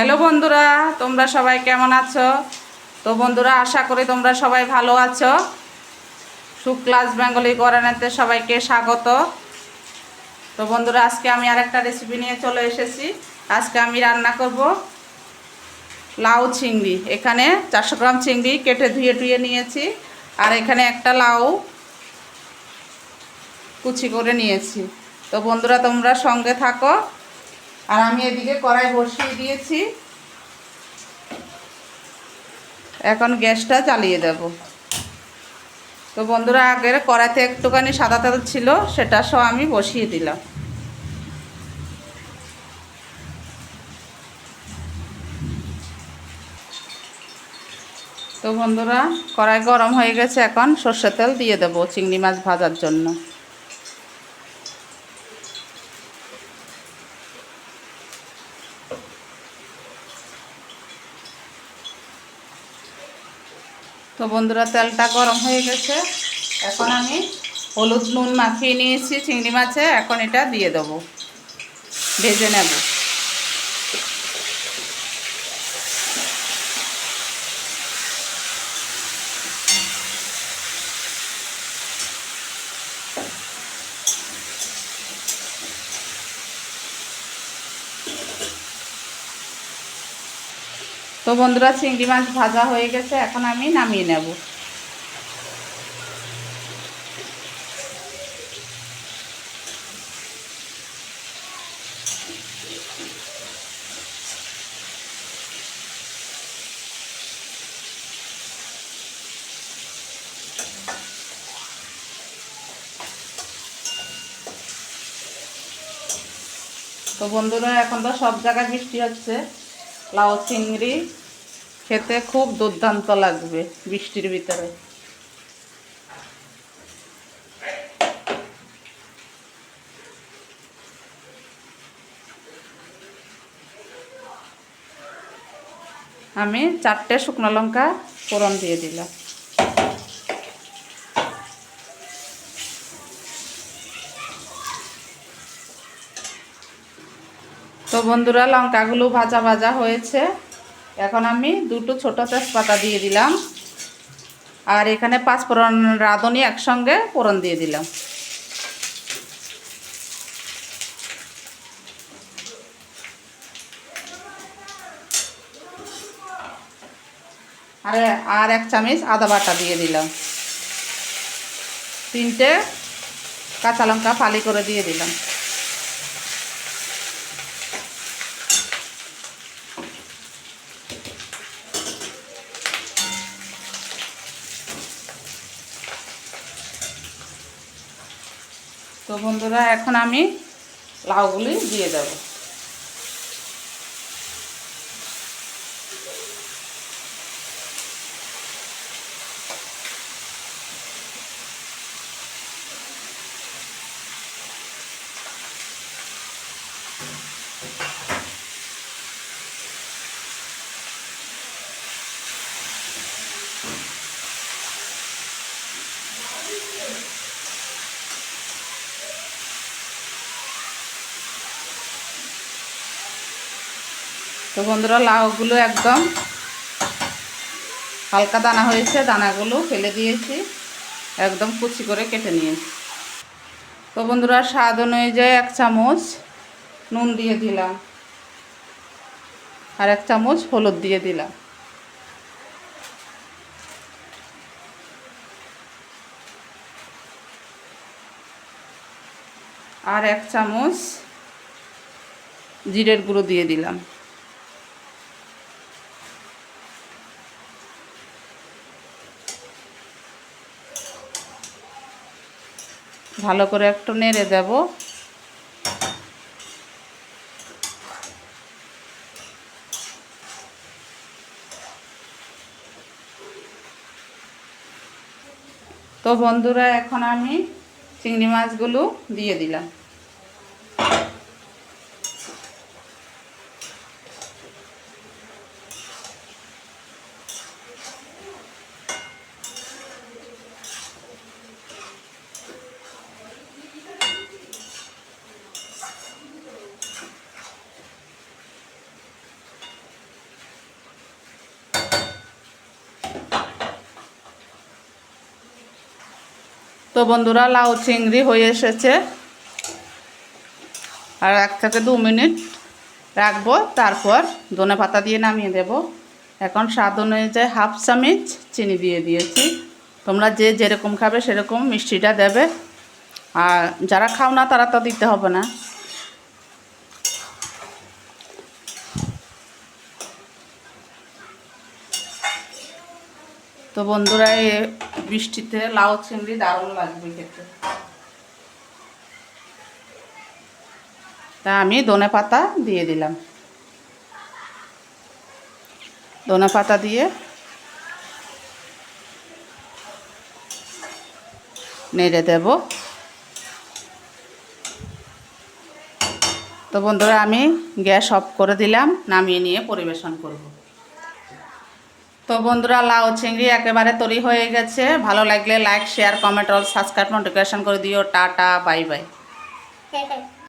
Hello বন্ধুরা, তোমরা সবাই কেমন আছো? তো বন্ধুরা, আশা করি তোমরা সবাই ভালো আছো। শুক্লাস বেঙ্গলি করানাতে সবাইকে স্বাগত। তো বন্ধুরা, আজকে আমি আরেকটা রেসিপি নিয়ে চলে এসেছি। আজকে আমি রান্না করব লাউ চিংড়ি। এখানে চারশো গ্রাম চিংড়ি কেটে ধুয়ে টুয়ে নিয়েছি। আর এখানে একটা লাউ কুচি করে নিয়েছি। তো বন্ধুরা, তোমরা সঙ্গে থাকো। আর আমি এদিকে কড়াই বসিয়ে দিয়েছি। এখন গ্যাসটা চালিয়ে দেব। তো বন্ধুরা, আগের কড়াইতে একটুখানি সাদা তেল ছিল, সেটা সব আমি বসিয়ে দিলাম। তো বন্ধুরা, কড়াই গরম হয়ে গেছে, এখন সর্ষের তেল দিয়ে দেবো চিংড়ি মাছ ভাজার জন্য। তো বন্ধুরা, তেলটা গরম হয়ে গেছে। এখন আমি হলুদ নুন মাখিয়ে নিয়েছি, চিংড়ি মাছে। এখন এটা দিয়ে দেবো। ভেজে নেব। তো বন্ধুরা, চিংড়ি মাছ ভাজা হয়ে গেছে, এখন আমি নামিয়ে নেব। তো বন্ধুরা, এখন তো সব জায়গায় বৃষ্টি হচ্ছে, লাউ, চিংড়ি। খেতে খুব দুর্দান্ত লাগবে বৃষ্টির ভিতরে। আমি চারটে শুকনো লঙ্কা ফোড়ন দিয়ে দিলাম। তো বন্ধুরা, লঙ্কাগুলো ভাজা ভাজা হয়েছে। এখন আমি দুটো ছোট তেজপাতা দিয়ে দিলাম। আর এখানে পাঁচ ফোড়ন রাঁধুনি একসঙ্গে ফোড়ন দিয়ে দিলাম। আর আর এক চামচ আদা বাটা দিয়ে দিলাম। তিনটে কাঁচা লঙ্কা ফালি করে দিয়ে দিলাম। তো বন্ধুরা এখন আমি লাউগুলি দিয়ে দেব। তো বন্ধুরা, লাউগুলো একদম হালকা দানা হয়েছে, দানাগুলো ফেলে দিয়েছি, একদম কুচি করে কেটে নিয়েছি তো বন্ধুরা, স্বাদ অনুযায়ী এক চামচ নুন দিয়ে দিলাম আর এক চামচ হলুদ দিয়ে দিলাম। আর এক চামচ জিরের গুঁড়ো দিয়ে দিলাম। ভালো করে একটু নেড়ে দেব। তো বন্ধুরা এখন আমি চিংড়ি মাছগুলো দিয়ে দিলাম। তো বন্ধুরা, লাউ চিংড়ি হয়ে এসেছে। আর এক থেকে দু মিনিট রাখব, তারপর ধনে পাতা দিয়ে নামিয়ে দেব। এখন স্বাদ অনুযায়ী হাফ চামচ চিনি দিয়ে দিয়েছি। তোমরা যে যেরকম খাবে সেরকম মিষ্টিটা দেবে। আর যারা খাও না, তারা তো দিতে হবে না। তো বন্ধুরা এ বৃষ্টিতে লাউ, চিংড়ি দারুণ লাগবে খেতে। তা আমি ধনে পাতা দিয়ে দিলাম। ধনে পাতা দিয়ে নেড়ে দেব। তো বন্ধুরা, আমি গ্যাস অফ করে দিলাম, নামিয়ে নিয়ে পরিবেশন করব। তো বন্ধুরা, লাউ চিংড়ি একেবারে তৈরি হয়ে গেছে। ভালো লাগলে like share comment all subscribe notification করে দিও। Tata bye bye